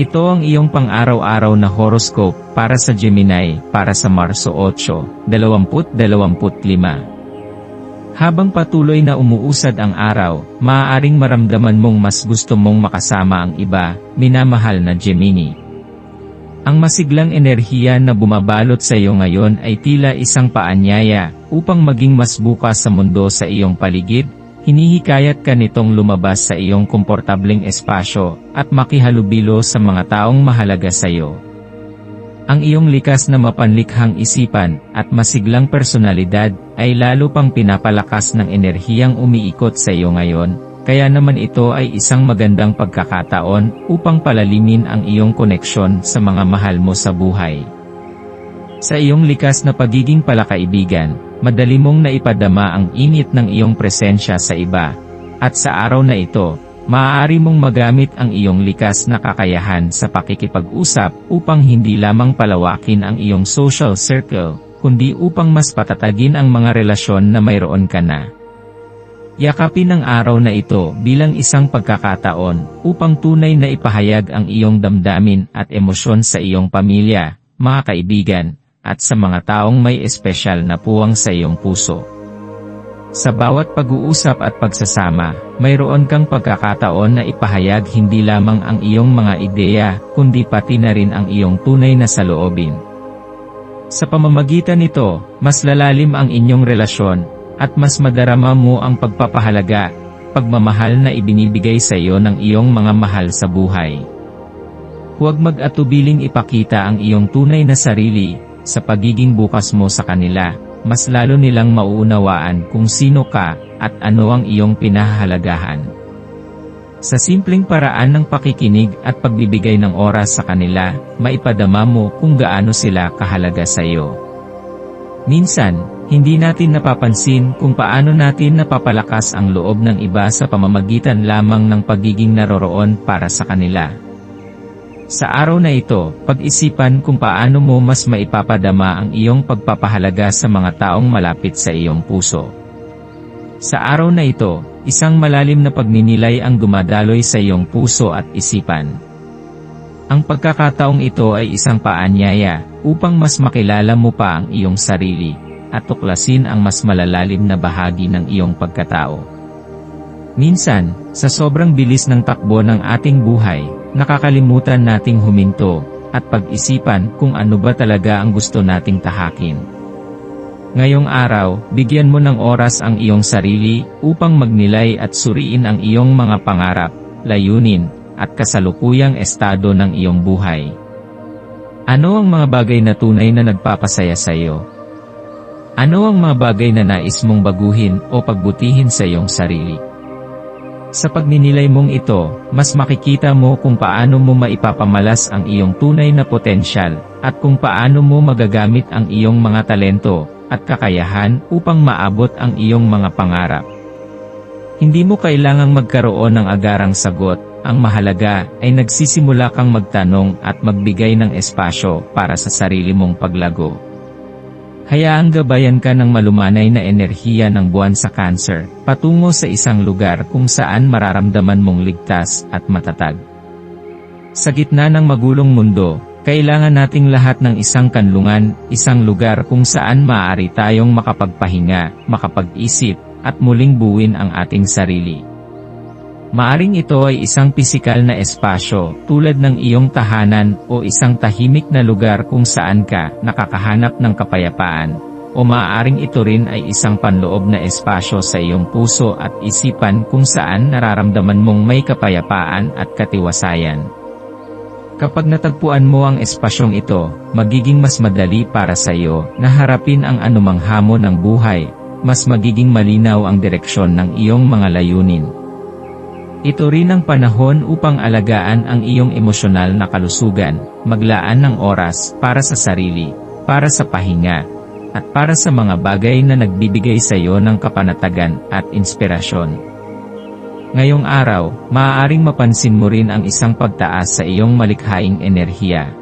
Ito ang iyong pang-araw-araw na horoscope para sa Gemini para sa Marso 8, 2025. Habang patuloy na umuusad ang araw, maaaring maramdaman mong mas gusto mong makasama ang iba, minamahal na Gemini. Ang masiglang enerhiya na bumabalot sa iyo ngayon ay tila isang paanyaya upang maging mas bukas sa mundo sa iyong paligid, Hinihikayat ka nitong lumabas sa iyong komportableng espasyo at makihalubilo sa mga taong mahalaga sa iyo. Ang iyong likas na mapanlikhang isipan at masiglang personalidad ay lalo pang pinapalakas ng enerhiyang umiikot sa iyo ngayon, kaya naman ito ay isang magandang pagkakataon upang palalimin ang iyong koneksyon sa mga mahal mo sa buhay. Sa iyong likas na pagiging palakaibigan, madali mong naipadama ang init ng iyong presensya sa iba. At sa araw na ito, maaari mong magamit ang iyong likas na kakayahan sa pakikipag-usap upang hindi lamang palawakin ang iyong social circle, kundi upang mas patatagin ang mga relasyon na mayroon ka na. Yakapin ang araw na ito bilang isang pagkakataon upang tunay na ipahayag ang iyong damdamin at emosyon sa iyong pamilya, mga kaibigan, at sa mga taong may espesyal na puwang sa iyong puso. Sa bawat pag-uusap at pagsasama, mayroon kang pagkakataon na ipahayag hindi lamang ang iyong mga ideya, kundi pati na rin ang iyong tunay na saloobin. Sa pamamagitan nito, mas lalalim ang inyong relasyon, at mas madarama mo ang pagpapahalaga, pagmamahal na ibinibigay sa iyo ng iyong mga mahal sa buhay. Huwag mag-atubiling ipakita ang iyong tunay na sarili, sa pagiging bukas mo sa kanila, mas lalo nilang mauunawaan kung sino ka, at ano ang iyong pinahahalagahan. Sa simpleng paraan ng pakikinig at pagbibigay ng oras sa kanila, maipadama mo kung gaano sila kahalaga sa iyo. Minsan, hindi natin napapansin kung paano natin napapalakas ang loob ng iba sa pamamagitan lamang ng pagiging naroroon para sa kanila. Sa araw na ito, pag-isipan kung paano mo mas maipapadama ang iyong pagpapahalaga sa mga taong malapit sa iyong puso. Sa araw na ito, isang malalim na pagninilay ang dumadaloy sa iyong puso at isipan. Ang pagkakataong ito ay isang paanyaya upang mas makilala mo pa ang iyong sarili at tuklasin ang mas malalalim na bahagi ng iyong pagkatao. Minsan, sa sobrang bilis ng takbo ng ating buhay, nakakalimutan nating huminto, at pag-isipan kung ano ba talaga ang gusto nating tahakin. Ngayong araw, bigyan mo ng oras ang iyong sarili upang magnilay at suriin ang iyong mga pangarap, layunin, at kasalukuyang estado ng iyong buhay. Ano ang mga bagay na tunay na nagpapasaya sa iyo? Ano ang mga bagay na nais mong baguhin o pagbutihin sa iyong sarili? Sa pagninilay mong ito, mas makikita mo kung paano mo maipapamalas ang iyong tunay na potensyal, at kung paano mo magagamit ang iyong mga talento, at kakayahan upang maabot ang iyong mga pangarap. Hindi mo kailangang magkaroon ng agarang sagot, ang mahalaga ay nagsisimula kang magtanong at magbigay ng espasyo para sa sarili mong paglago. Hayaang gabayan ka ng malumanay na enerhiya ng buwan sa cancer, patungo sa isang lugar kung saan mararamdaman mong ligtas at matatag. Sa gitna ng magulong mundo, kailangan nating lahat ng isang kanlungan, isang lugar kung saan maaari tayong makapagpahinga, makapag-isip, at muling buwin ang ating sarili. Maaring ito ay isang pisikal na espasyo, tulad ng iyong tahanan o isang tahimik na lugar kung saan ka nakakahanap ng kapayapaan, o maaaring ito rin ay isang panloob na espasyo sa iyong puso at isipan kung saan nararamdaman mong may kapayapaan at katiwasayan. Kapag natagpuan mo ang espasyong ito, magiging mas madali para sa iyo na harapin ang anumang hamon ng buhay, mas magiging malinaw ang direksyon ng iyong mga layunin Ito rin ang panahon upang alagaan ang iyong emosyonal na kalusugan, maglaan ng oras para sa sarili, para sa pahinga, at para sa mga bagay na nagbibigay sa iyo ng kapanatagan at inspirasyon. Ngayong araw, maaaring mapansin mo rin ang isang pagtaas sa iyong malikhaing enerhiya.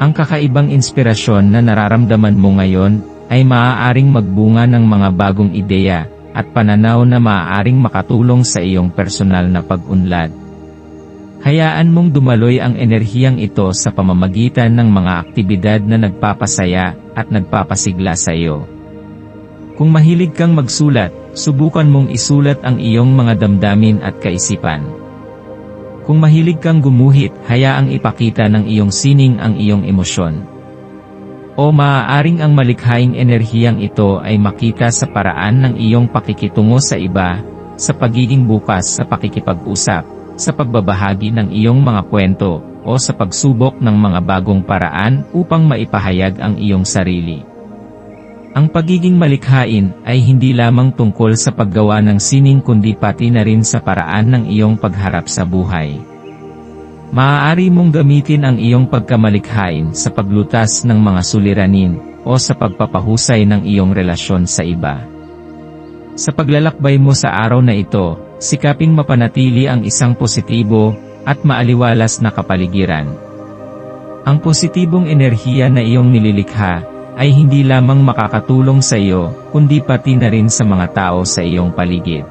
Ang kakaibang inspirasyon na nararamdaman mo ngayon ay maaaring magbunga ng mga bagong ideya at pananaw na maaaring makatulong sa iyong personal na pag-unlad. Hayaan mong dumaloy ang enerhiyang ito sa pamamagitan ng mga aktibidad na nagpapasaya at nagpapasigla sa iyo. Kung mahilig kang magsulat, subukan mong isulat ang iyong mga damdamin at kaisipan. Kung mahilig kang gumuhit, hayaang ipakita ng iyong sining ang iyong emosyon. O maaaring ang malikhaing enerhiyang ito ay makita sa paraan ng iyong pakikitungo sa iba, sa pagiging bukas sa pakikipag-usap, sa pagbabahagi ng iyong mga kwento, o sa pagsubok ng mga bagong paraan upang maipahayag ang iyong sarili. Ang pagiging malikhain ay hindi lamang tungkol sa paggawa ng sining kundi pati na rin sa paraan ng iyong pagharap sa buhay. Maaari mong gamitin ang iyong pagkamalikhain sa paglutas ng mga suliranin o sa pagpapahusay ng iyong relasyon sa iba. Sa paglalakbay mo sa araw na ito, sikaping mapanatili ang isang positibo at maaliwalas na kapaligiran. Ang positibong enerhiya na iyong nililikha ay hindi lamang makakatulong sa iyo, kundi pati na rin sa mga tao sa iyong paligid.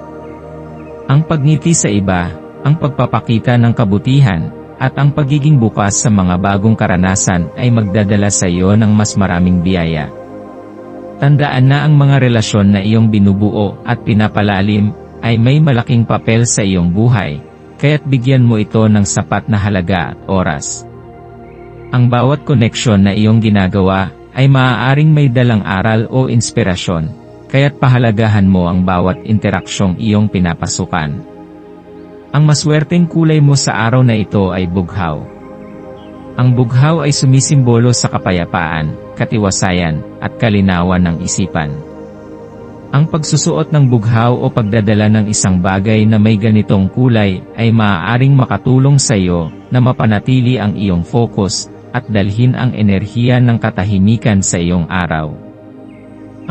Ang pagngiti sa iba, ang pagpapakita ng kabutihan, at ang pagiging bukas sa mga bagong karanasan ay magdadala sa iyo ng mas maraming biyaya. Tandaan na ang mga relasyon na iyong binubuo at pinapalalim ay may malaking papel sa iyong buhay, kaya't bigyan mo ito ng sapat na halaga at oras. Ang bawat koneksyon na iyong ginagawa ay maaaring may dalang aral o inspirasyon, kaya't pahalagahan mo ang bawat interaksyong iyong pinapasukan. Ang maswerteng kulay mo sa araw na ito ay bughaw. Ang bughaw ay sumisimbolo sa kapayapaan, katiwasayan, at kalinawan ng isipan. Ang pagsusuot ng bughaw o pagdadala ng isang bagay na may ganitong kulay ay maaaring makatulong sa iyo na mapanatili ang iyong focus at dalhin ang enerhiya ng katahimikan sa iyong araw.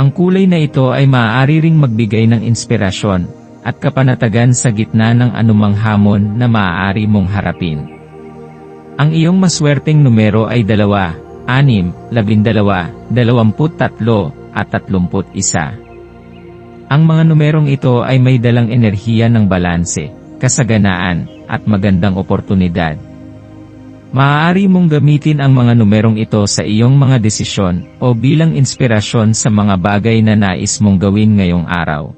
Ang kulay na ito ay maaari ring magbigay ng inspirasyon at kapanatagan sa gitna ng anumang hamon na maaari mong harapin. Ang iyong maswerteng numero ay 2, 6, 12, 23, at 31. Ang mga numerong ito ay may dalang enerhiya ng balanse, kasaganaan, at magandang oportunidad. Maaari mong gamitin ang mga numerong ito sa iyong mga desisyon o bilang inspirasyon sa mga bagay na nais mong gawin ngayong araw.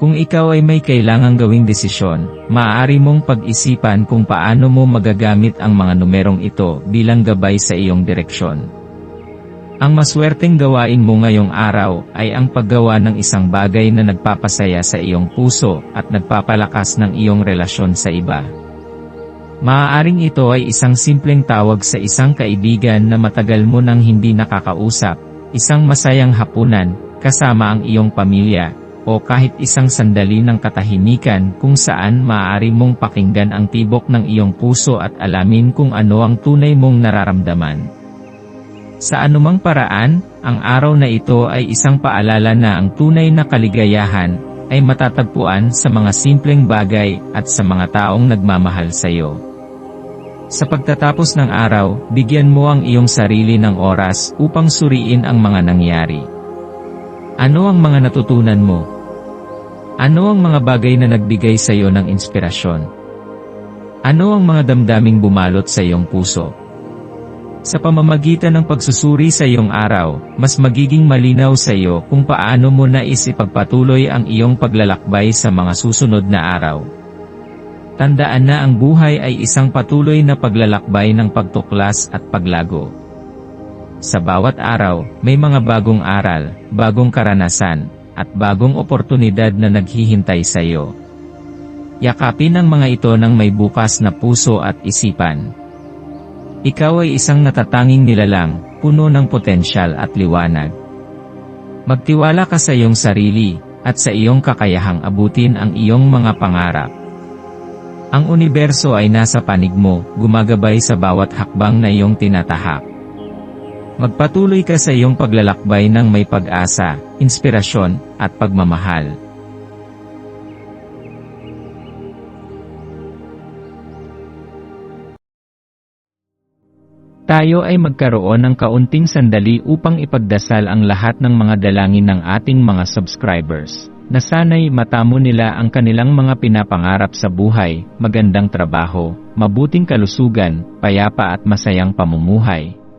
Kung ikaw ay may kailangang gawing desisyon, maaari mong pag-isipan kung paano mo magagamit ang mga numerong ito bilang gabay sa iyong direksyon. Ang maswerteng gawain mo ngayong araw ay ang paggawa ng isang bagay na nagpapasaya sa iyong puso at nagpapalakas ng iyong relasyon sa iba. Maaaring ito ay isang simpleng tawag sa isang kaibigan na matagal mo nang hindi nakakausap, isang masayang hapunan, kasama ang iyong pamilya, o kahit isang sandali ng katahimikan kung saan maaari mong pakinggan ang tibok ng iyong puso at alamin kung ano ang tunay mong nararamdaman. Sa anumang paraan, ang araw na ito ay isang paalala na ang tunay na kaligayahan ay matatagpuan sa mga simpleng bagay at sa mga taong nagmamahal sa iyo. Sa pagtatapos ng araw, bigyan mo ang iyong sarili ng oras upang suriin ang mga nangyari. Ano ang mga natutunan mo? Ano ang mga bagay na nagbigay sa iyo ng inspirasyon? Ano ang mga damdaming bumalot sa iyong puso? Sa pamamagitan ng pagsusuri sa iyong araw, mas magiging malinaw sa iyo kung paano mo nais ipagpatuloy ang iyong paglalakbay sa mga susunod na araw. Tandaan na ang buhay ay isang patuloy na paglalakbay ng pagtuklas at paglago. Sa bawat araw, may mga bagong aral, bagong karanasan, at bagong oportunidad na naghihintay sa iyo. Yakapin ang mga ito ng may bukas na puso at isipan. Ikaw ay isang natatanging nilalang, puno ng potensyal at liwanag. Magtiwala ka sa iyong sarili, at sa iyong kakayahang abutin ang iyong mga pangarap. Ang universo ay nasa panig mo, gumagabay sa bawat hakbang na iyong tinatahak. Magpatuloy ka sa iyong paglalakbay ng may pag-asa, inspirasyon, at pagmamahal. Tayo ay magkaroon ng kaunting sandali upang ipagdasal ang lahat ng mga dalangin ng ating mga subscribers, na sana'y matamo nila ang kanilang mga pinapangarap sa buhay, magandang trabaho, mabuting kalusugan, payapa at masayang pamumuhay,